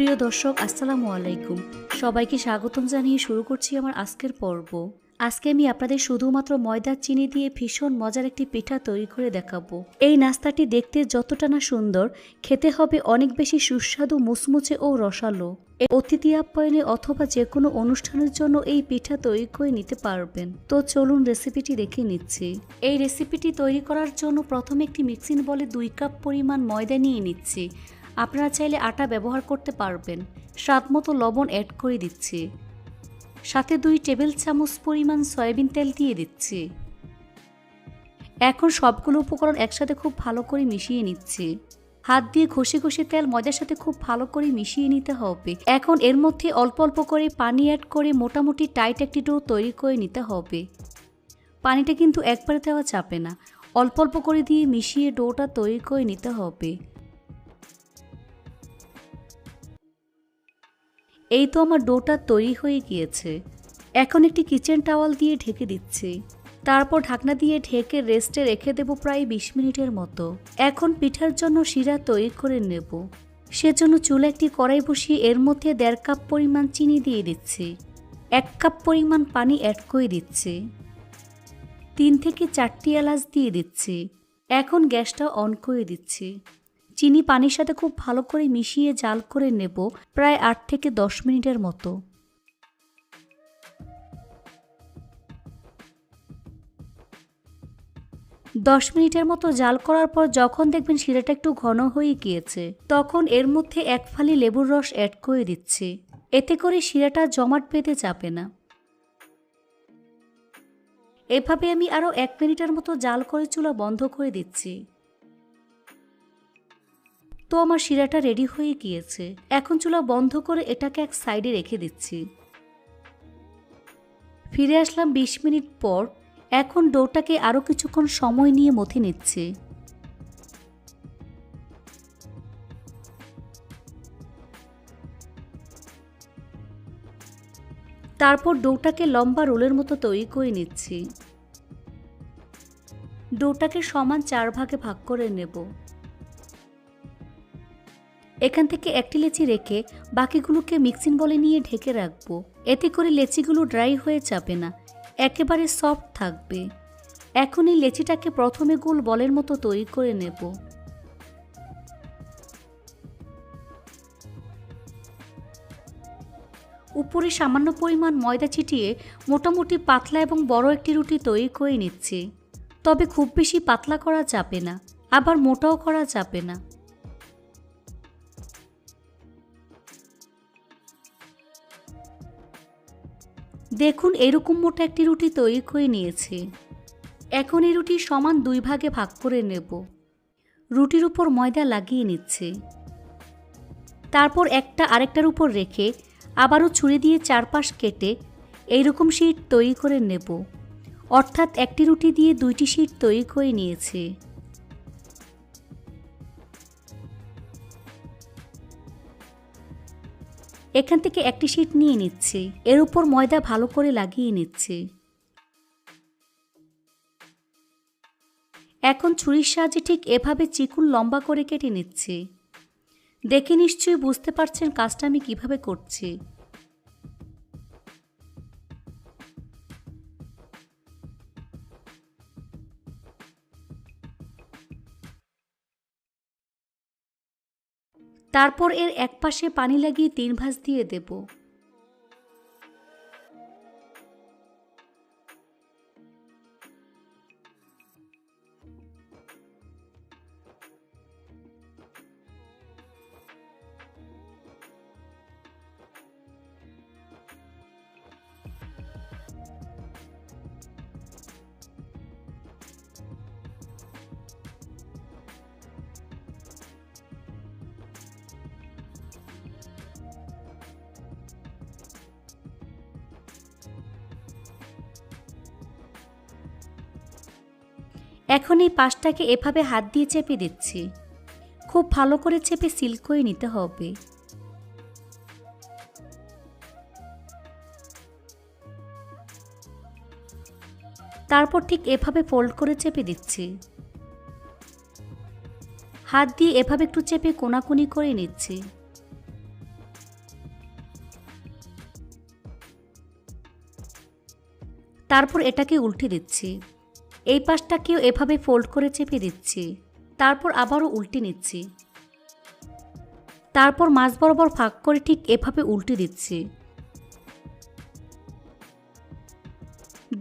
প্রিয় দর্শক, আসসালামু আলাইকুম। সবাইকে স্বাগতম জানিয়ে শুরু করছি আমার আজকের পর্ব। আজকে আমি আপনাদের শুধুমাত্র ময়দার চিনি দিয়ে ভীষণ মজার একটি পিঠা তৈরি করে দেখাবো। এই নাস্তাটি দেখতে যতটা না সুন্দর, খেতে হবে অনেক বেশি সুস্বাদু মুচমুচে ও রসালো। অতিথি আপ্যায়নে অথবা যে কোনো অনুষ্ঠানের জন্য এই পিঠা তৈরি করে নিতে পারবেন। তো চলুন রেসিপিটি দেখে নিচ্ছি। এই রেসিপিটি তৈরি করার জন্য প্রথমে একটি মিক্সিং বলে দুই কাপ পরিমাণ ময়দা নিয়ে নিচ্ছি। আপনারা চাইলে আটা ব্যবহার করতে পারবেন। স্বাদ মতো লবণ অ্যাড করে দিচ্ছি। সাথে দুই টেবিল চামচ পরিমাণ সয়াবিন তেল দিয়ে দিচ্ছি। এখন সবগুলো উপকরণ একসাথে খুব ভালো করে মিশিয়ে নিচ্ছি। হাত দিয়ে ঘষে ঘষে তেল ময়দার সাথে খুব ভালো করে মিশিয়ে নিতে হবে। এখন এর মধ্যে অল্প অল্প করে পানি অ্যাড করে মোটামুটি টাইট একটি ডো তৈরি করে নিতে হবে। পানিটা কিন্তু একবারে দেওয়া চাপে না। অল্প অল্প করে দিয়ে মিশিয়ে ডোটা তৈরি করে নিতে হবে। এই তো আমার ডোটা তৈরি হয়ে গিয়েছে। এখন একটি কিচেন টাওয়াল দিয়ে ঢেকে দিচ্ছি। তারপর ঢাকনা দিয়ে ঢেকে রেস্টে রেখে দেব প্রায় বিশ মিনিটের মতো। এখন পিঠার জন্য শিরা তৈরি করে নেব। সেজন্য চুলে একটি কড়াই বসিয়ে এর মধ্যে দেড় কাপ পরিমাণ চিনি দিয়ে দিচ্ছি। এক কাপ পরিমাণ পানি অ্যাড করে দিচ্ছি। তিন থেকে চারটি এলাচ দিয়ে দিচ্ছি। এখন গ্যাসটা অন করে দিচ্ছি। চিনি পানির সাথে খুব ভালো করে মিশিয়ে জাল করে নেব প্রায় আট থেকে দশ মিনিটের মতো। দশ মিনিটের মতো জাল করার পর যখন দেখবেন শিরাটা একটু ঘন হয়ে গিয়েছে, তখন এর মধ্যে এক ফালি লেবুর রস অ্যাড করে দিচ্ছি। এতে করে শিরাটা জমাট বেঁধে যাবে না। এভাবে আমি আরও এক মিনিটের মতো জাল করে চুলা বন্ধ করে দিচ্ছি। তো আমার শিরাটা রেডি হয়ে গিয়েছে। এখন চুলা বন্ধ করে এটাকে এক সাইডে রেখে দিচ্ছি। ফিরে আসলাম বিশ মিনিট পর। এখন ডোটাকে আরও কিছুক্ষণ সময় নিয়ে মথে নিচ্ছে। তারপর ডোটাকে লম্বা রোলের মতো তৈরি করে নিচ্ছি। ডোটাকে সমান চার ভাগে ভাগ করে নেব। এখান থেকে একটি লেচি রেখে বাকিগুলোকে মিক্সিং বলে নিয়ে ঢেকে রাখব। এতে করে লেচিগুলো ড্রাই হয়ে যাবে না, একেবারে সফট থাকবে। এখন এই লেচিটাকে প্রথমে গোল বলের মতো তৈরি করে নেব। উপরে সামান্য পরিমাণ ময়দা ছিটিয়ে মোটামুটি পাতলা এবং বড় একটি রুটি তৈরি করে নিচ্ছি। তবে খুব বেশি পাতলা করা যাবে না, আবার মোটাও করা যাবে না। দেখুন, এরকম মোটা একটি রুটি তৈরি করে নিয়েছি। এখন এই রুটি সমান দুই ভাগে ভাগ করে নেব। রুটির উপর ময়দা লাগিয়ে নিচ্ছে। তারপর একটা আরেকটার উপর রেখে আবারও ছুরি দিয়ে চারপাশ কেটে এইরকম শিট তৈরি করে নেব। অর্থাৎ একটি রুটি দিয়ে দুইটি শিট তৈরি করে নিয়েছে। এখান থেকে একটি শিট নিয়ে নিচ্ছে। এর উপর ময়দা ভালো করে লাগিয়ে নিচ্ছে। এখন ছুরির সাহায্যে ঠিক এভাবে চিকুন লম্বা করে কেটে নিচ্ছে। দেখে নিশ্চয়ই বুঝতে পারছেন কাজটা আমি কীভাবে করছি। তারপর এর এক পাশে পানি লাগিয়ে তিন ভাঁজ দিয়ে দেব। এখন এই পাশটাকে এভাবে হাত দিয়ে চেপে দিচ্ছি। খুব ভালো করে চেপে সিল করে নিতে হবে। তারপর ঠিক এভাবে ফোল্ড করে চেপে দিচ্ছি। হাত দিয়ে এভাবে একটু চেপে কোনাকুনি করে নিচ্ছি। তারপর এটাকে উল্টে দিচ্ছি। এই পাশটাকেও এভাবে ফোল্ড করে চেপে দিচ্ছি। তারপর আবারও উল্টে নিচ্ছি। তারপর মাছ বরাবর ফাঁক করে ঠিক এভাবে উল্টে দিচ্ছি।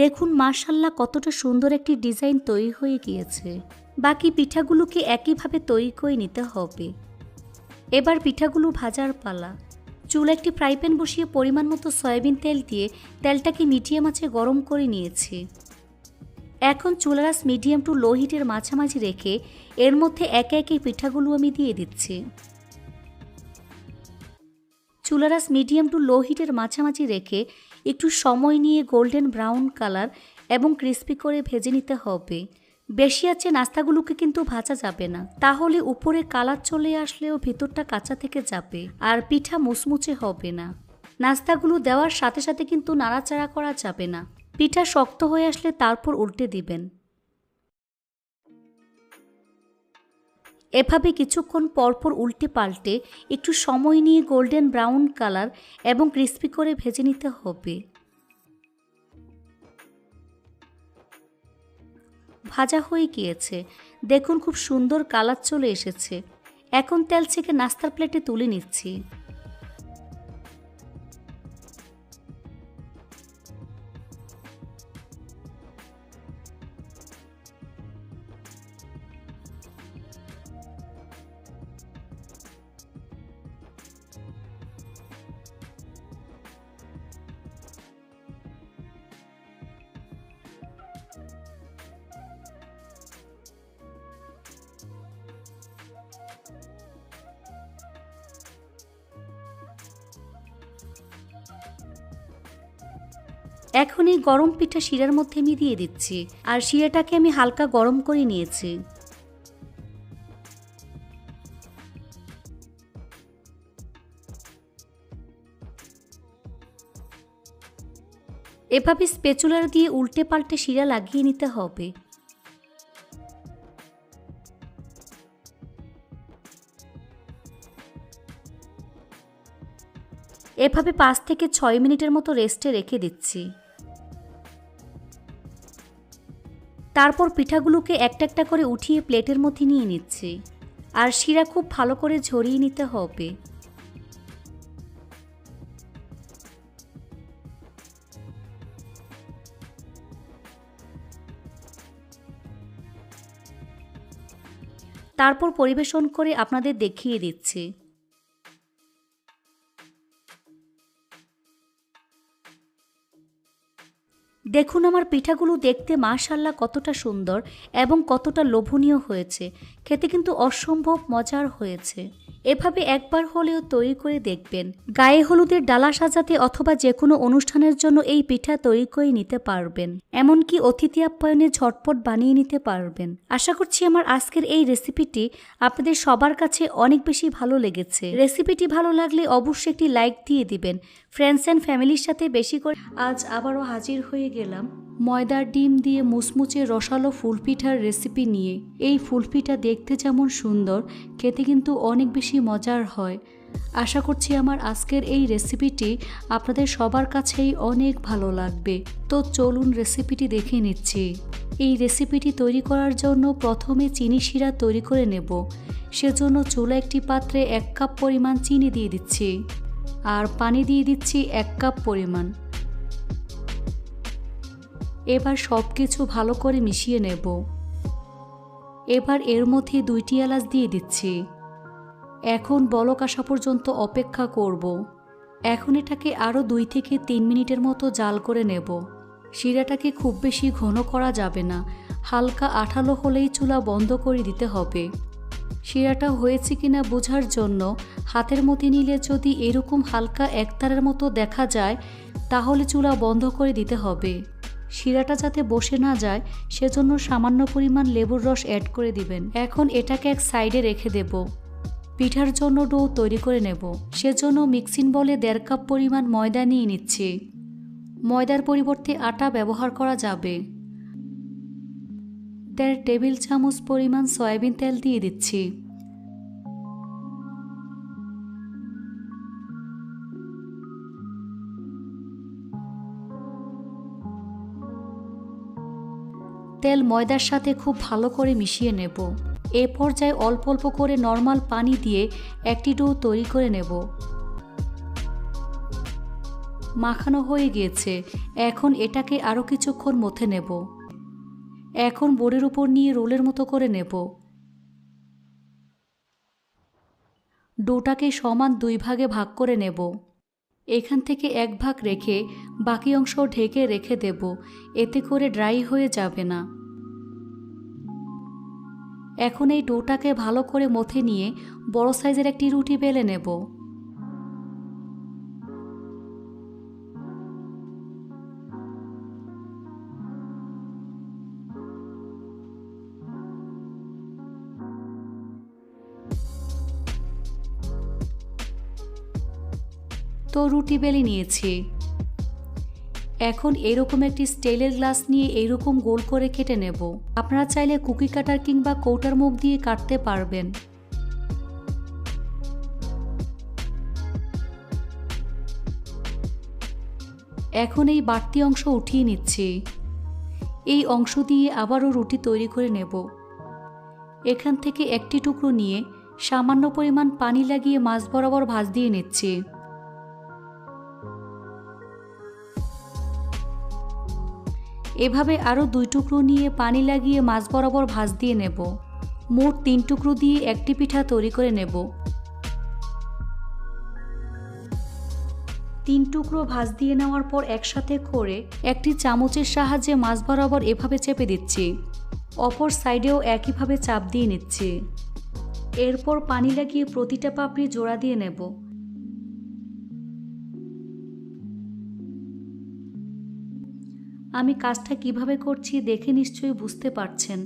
দেখুন মার্শাল্লাহ কতটা সুন্দর একটি ডিজাইন তৈরি হয়ে গিয়েছে। বাকি পিঠাগুলোকে একইভাবে তৈরি করে নিতে হবে। এবার পিঠাগুলো ভাজার পালা। চুল একটি ফ্রাই প্যান বসিয়ে পরিমাণ মতো সয়াবিন তেল দিয়ে তেলটাকে মিডিয়াম আঁচে গরম করে নিয়েছি। এখন চুলারাস মিডিয়াম টু লো হিটের মাঝামাঝি রেখে এর মধ্যে একে একে পিঠাগুলো আমি দিয়ে দিচ্ছি। চুলারাস মিডিয়াম টু লো হিটের মাঝামাঝি রেখে একটু সময় নিয়ে গোল্ডেন ব্রাউন কালার এবং ক্রিস্পি করে ভেজে নিতে হবে। বেশি আছে নাস্তাগুলোকে কিন্তু ভাজা যাবে না। তাহলে উপরে কালার চলে আসলেও ভিতরটা কাঁচা থেকে যাবে আর পিঠা মুচমুচে হবে না। নাস্তাগুলো দেওয়ার সাথে সাথে কিন্তু নাড়াচাড়া করা যাবে না। পিঠা শক্ত হয়ে আসলে তারপর উল্টে দিবেন। এভাবে কিছুক্ষণ পরপর উল্টে পাল্টে একটু সময় নিয়ে গোল্ডেন ব্রাউন কালার এবং ক্রিস্পি করে ভেজে নিতে হবে। ভাজা হয়ে গিয়েছে। দেখুন খুব সুন্দর কালার চলে এসেছে। এখন তেল থেকে নাস্তার প্লেটে তুলে নিচ্ছি। এখন এই গরম পিঠা শিরার মধ্যে আমি দিয়ে দিচ্ছি, আর শিরাটাকে আমি হালকা গরম করে নিয়েছি। এভাবে স্পেচুলার দিয়ে উল্টে পাল্টে শিরা লাগিয়ে নিতে হবে। এভাবে পাঁচ থেকে ছয় মিনিটের মতো রেস্টে রেখে দিচ্ছি। তারপর পিঠাগুলোকে একটা একটা করে উঠিয়ে প্লেটের মধ্যে নিয়ে নিচ্ছি। আর শিরা খুব ভালো করে ঝরিয়ে নিতে হবে। তারপর পরিবেশন করে আপনাদের দেখিয়ে দিচ্ছি। দেখুন আমার পিঠাগুলো দেখতে মাশাল্লাহ কতটা সুন্দর এবং কতটা লোভনীয় হয়েছে। খেতে কিন্তু অসম্ভব মজার হয়েছে। এভাবে একবার হলেও তৈরি করে দেখবেন। গায়ে হলুদের ডালা সাজাতে অথবা যে কোনো অনুষ্ঠানের জন্য এই পিঠা তৈরি করে নিতে পারবেন। এমনকি অতিথি আপ্যায়নে ঝটপট বানিয়ে নিতে পারবেন। আশা করছি আমার আজকের এই রেসিপিটি আপনাদের সবার কাছে অনেক বেশি ভালো লেগেছে। রেসিপিটি ভালো লাগলে অবশ্যই একটি লাইক দিয়ে দিবেন। ফ্রেন্ডস অ্যান্ড ফ্যামিলির সাথে বেশি করে আজ আবারও হাজির হয়ে গেলাম। ময়দার ডিম দিয়ে মুচমুচে রসালো ফুলপিঠার রেসিপি নিয়ে। এই ফুলপিঠা দেখতে যেমন সুন্দর, খেতে কিন্তু অনেক বেশি মজার হয়। আশা করছি আমার আজকের এই রেসিপিটি আপনাদের সবার কাছেই অনেক ভালো লাগবে। তো চলুন রেসিপিটি দেখে নিচ্ছি। এই রেসিপিটি তৈরি করার জন্য প্রথমে চিনি শিরা তৈরি করে নেব। সেজন্য চুলা একটি পাত্রে এক কাপ পরিমাণ চিনি দিয়ে দিচ্ছি। আর পানি দিয়ে দিচ্ছি এক কাপ পরিমাণ। এবার সব কিছু ভালো করে মিশিয়ে নেব। এবার এর মধ্যে দুইটি এলাচ দিয়ে দিচ্ছি। এখন বলক আসা পর্যন্ত অপেক্ষা করব। এখন এটাকে আরও দুই থেকে তিন মিনিটের মতো জাল করে নেব। শিরাটাকে খুব বেশি ঘন করা যাবে না। হালকা আঠালো হলেই চুলা বন্ধ করে দিতে হবে। শিরাটা হয়েছে কিনা বোঝার জন্য হাতের মধ্যে নিলে যদি এরকম হালকা একতারের মতো দেখা যায়, তাহলে চুলা বন্ধ করে দিতে হবে। শিরাটা যাতে বসে না যায়, সেজন্য সামান্য পরিমাণ লেবুর রস অ্যাড করে দিবেন। এখন এটাকে এক সাইডে রেখে দেব। পিঠার জন্য ডো তৈরি করে নেব। সেজন্য মিক্সিং বলে দেড় কাপ পরিমাণ ময়দা নিয়ে নিচ্ছি। ময়দার পরিবর্তে আটা ব্যবহার করা যাবে। দেড় টেবিল চামচ পরিমাণ সয়াবিন তেল দিয়ে দিচ্ছি। তেল ময়দার সাথে খুব ভালো করে মিশিয়ে নেব। এ পর্যায়ে অল্প অল্প করে নর্মাল পানি দিয়ে একটি ডো তৈরি করে নেব। মাখানো হয়ে গিয়েছে এখন এটাকে আরও কিছুক্ষণ মথে নেব। এখন বোর্ডের উপর নিয়ে রোলের মতো করে নেব। ডোটাকে সমান দুই ভাগে ভাগ করে নেব। এখান থেকে এক ভাগ রেখে বাকি অংশ ঢেকে রেখে দেব, এতে করে ড্রাই হয়ে যাবে না। এখন এই ডোটাকে ভালো করে মথে নিয়ে বড় সাইজের একটি রুটি বেলে নেব। তো রুটি বেলে নিয়েছি। এখন এরকম একটি স্টেলের গ্লাস নিয়ে এইরকম গোল করে কেটে নেব। আপনারা চাইলে কুকি কাটার কিংবা কৌটার মুখ দিয়ে কাটতে পারবেন। এখন এই বাড়তি অংশ উঠিয়ে নিচ্ছি। এই অংশ দিয়ে আবারও রুটি তৈরি করে নেব। এখান থেকে একটি টুকরো নিয়ে সামান্য পরিমাণ পানি লাগিয়ে মাছ বরাবর ভাজ দিয়ে নিচ্ছি। এভাবে আরও দুই টুকরো নিয়ে পানি লাগিয়ে মাছ বরাবর ভাজ দিয়ে নেব। মোট তিন টুকরো দিয়ে একটি পিঠা তৈরি করে নেব। তিন টুকরো ভাজ দিয়ে নেওয়ার পর একসাথে করে একটি চামচের সাহায্যে মাছ বরাবর এভাবে চেপে দিচ্ছি। অপর সাইডেও একইভাবে চাপ দিয়ে নিচ্ছি। এরপর পানি লাগিয়ে প্রতিটা পাপড়ি জোড়া দিয়ে নেব। আমি কাজটা কীভাবে করছি দেখে নিশ্চয়ই বুঝতে পারছেন।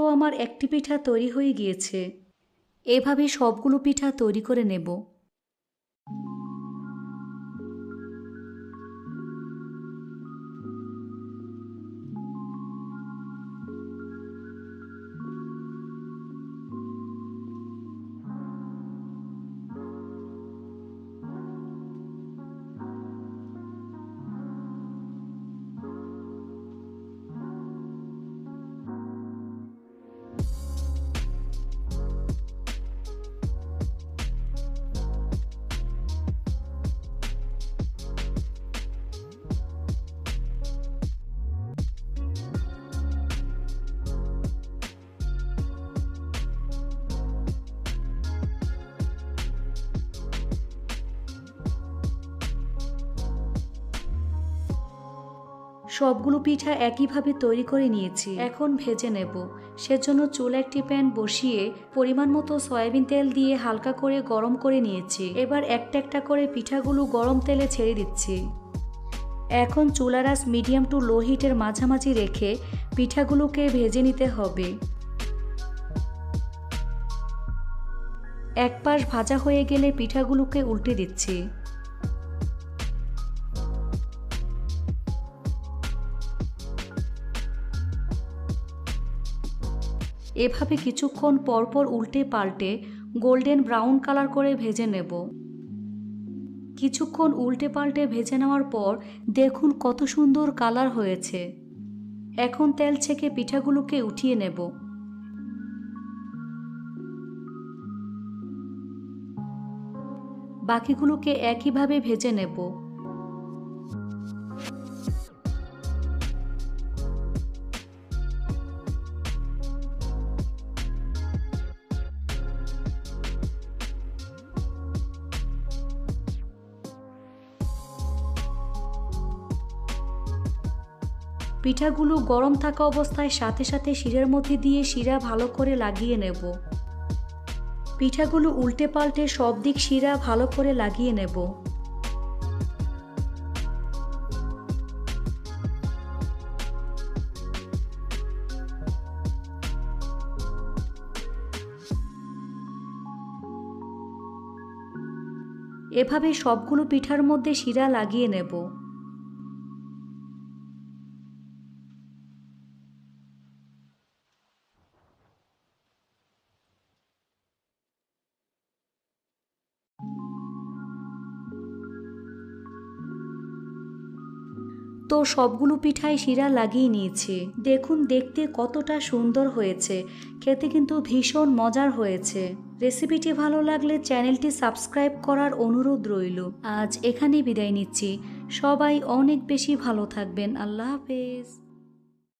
তো আমার একটি পিঠা তৈরি হয়ে গিয়েছে। এভাবে সবগুলো পিঠা তৈরি করে নেব। সবগুলো পিঠা একইভাবে তৈরি করে নিয়েছি। এখন ভেজে নেব। সেজন্য চুল একটি প্যান বসিয়ে পরিমাণ মতো সয়াবিন তেল দিয়ে হালকা করে গরম করে নিয়েছি। এবার একটা একটা করে পিঠাগুলো গরম তেলে ছেড়ে দিচ্ছি। এখন চুলারাস মিডিয়াম টু লো হিটের মাঝামাঝি রেখে পিঠাগুলোকে ভেজে নিতে হবে। এক পাশ ভাজা হয়ে গেলে পিঠাগুলোকে উল্টে দিচ্ছি। এভাবে কিছুক্ষণ পরপর উল্টে পাল্টে গোল্ডেন ব্রাউন কালার করে ভেজে নেব। কিছুক্ষণ উল্টে পাল্টে ভেজে নেওয়ার পর দেখুন কত সুন্দর কালার হয়েছে। এখন তেল ছেঁকে পিঠাগুলোকে উঠিয়ে নেব। বাকিগুলোকে একইভাবে ভেজে নেব। পিঠাগুলো গরম থাকা অবস্থায় সাথে সাথে শিরার মধ্যে দিয়ে শিরা ভালো করে লাগিয়ে নেব। পিঠাগুলো উল্টে পাল্টে সব দিক শিরা ভালো করে লাগিয়ে নেব। এভাবে সবগুলো পিঠার মধ্যে শিরা লাগিয়ে নেব। তো সবগুলো পিঠায় শিরা লাগিয়ে নিয়েছি। দেখুন দেখতে কতটা সুন্দর হয়েছে। খেতে কিন্তু ভীষণ মজার হয়েছে। রেসিপিটি ভালো লাগলে চ্যানেলটি সাবস্ক্রাইব করার অনুরোধ রইল। আজ এখানে বিদায় নিচ্ছি। সবাই অনেক বেশি ভালো থাকবেন। আল্লাহ হাফেজ।